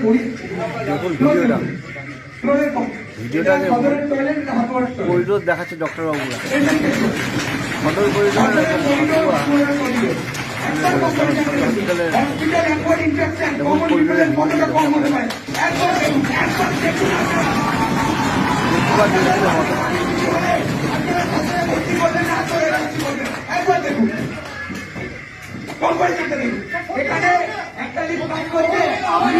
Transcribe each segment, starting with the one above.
ভিডিওটা ভিডিওটা করিডোর দেখাচ্ছে ডক্টরবাবুরা সদর করিডোর হসপিটালের দেখুন কমন পরিবারের ইনফেকশন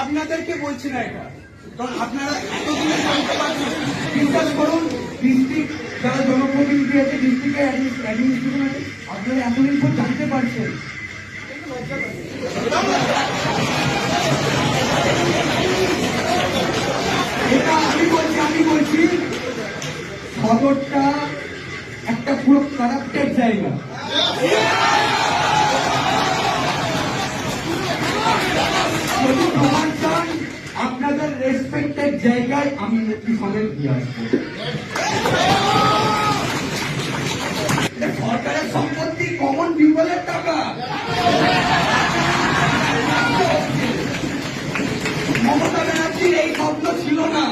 আপনাদেরকে বলছি না এটা। কারণ আপনারা এতদিনে জানতে পারছেন, বিশ্বাস করুন ডিস্ট্রিক্ট যারা জনপ্রতিনিধি আছে ডিস্ট্রিক্টের আপনারা এতদিন পর জানতে পারছেন। সদরটা একটা পুরো কারাপ্টেড জায়গা। আপনাদের রেসপেক্টেড জায়গায় আমি দিয়ে আসব। সরকারের সম্পত্তি কমন পিপলের টাকা। মমতা ব্যানার্জির এই স্বপ্ন ছিল না।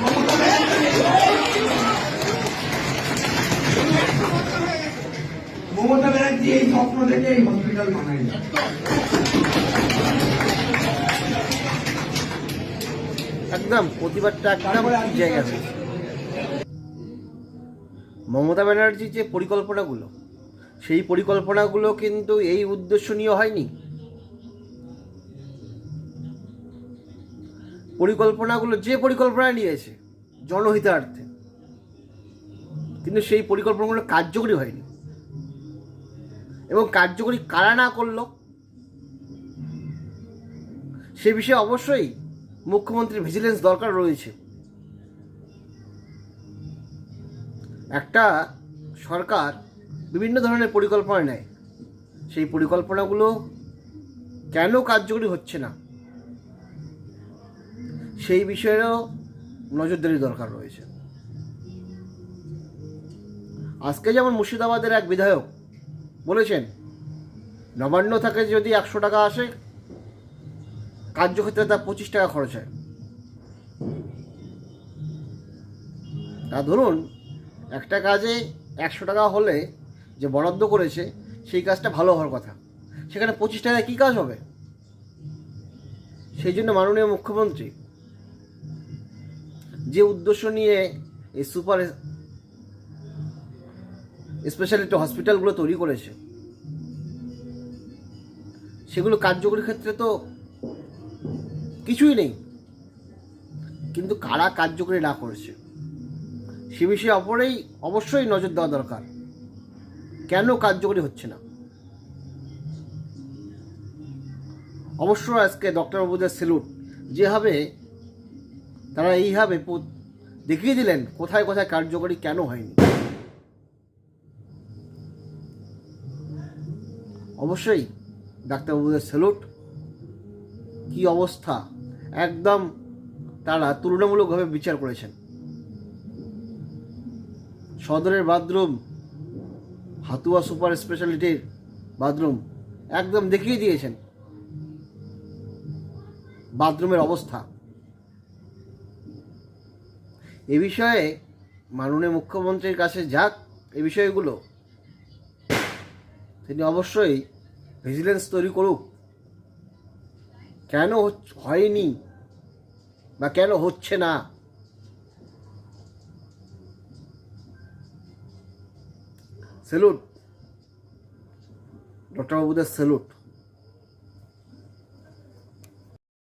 মমতা মমতা ব্যানার্জি এই স্বপ্ন থেকে এই হসপিটাল বানায় একদম প্রতিবাদটা জায়গা মমতা ব্যানার্জির যে পরিকল্পনাগুলো সেই পরিকল্পনাগুলো কিন্তু এই উদ্দেশ্য নিয়ে হয়নি। পরিকল্পনাগুলো যে পরিকল্পনা নিয়েছে জনহিতার্থে কিন্তু সেই পরিকল্পনাগুলো কার্যকরী হয়নি। এবং কার্যকরী কারা না করল? সে বিষয়ে অবশ্যই মুখ্যমন্ত্রীর ভিজিলেন্স দরকার রয়েছে। একটা সরকার বিভিন্ন ধরনের পরিকল্পনা নেয়। সেই পরিকল্পনাগুলো কেন কার্যকরী হচ্ছে না? সেই বিষয়েও নজরদারি দরকার রয়েছে। আজকে যেমন মুর্শিদাবাদের এক বিধায়ক নবান্ন থেকে যদি একশো টাকা আসে, কার্যক্ষেত্রে তার পঁচিশ টাকা খরচ হয়। তা ধরুন, একটা কাজে একশো টাকা হলে যে বরাদ্দ করেছে, সেই কাজটা ভালো হওয়ার কথা। সেখানে পঁচিশ টাকায় কী কাজ হবে? সেই জন্য মাননীয় মুখ্যমন্ত্রী, যে উদ্দেশ্য নিয়ে এই সুপার স্পেশালিটি হসপিটালগুলো তৈরি করেছে। সেগুলো কার্যকরী ক্ষেত্রে তো কিছুই নেই। কিন্তু কারা কার্যকরী না করেছে? সে বিষয়ে অপরেই অবশ্যই নজর দেওয়া দরকার। কেন কার্যকরী হচ্ছে না? অবশ্য আজকে ডক্টর বাবুদের সেলুট যেভাবে তারা এইভাবে দেখিয়ে দিলেন, কোথায় কোথায় কার্যকরী কেন হয়নি। অবশ্যই ডাক্তারবাবুদের সেলুট কি অবস্থা? একদম তারা তুলনামূলকভাবে বিচার করেছেন। সদরের বাথরুম, হাতুয়া সুপার স্পেশালিটির বাথরুম, একদম দেখিয়ে দিয়েছেন। বাথরুমের অবস্থা। এ বিষয়ে মাননীয় মুখ্যমন্ত্রীর কাছে যাক, এ বিষয়গুলো। তিনি অবশ্যই ভিজিলেন্স তৈরি করুক। কেন হয়নি বা কেন হচ্ছে না? Salute ডক্টরবাবুদের salute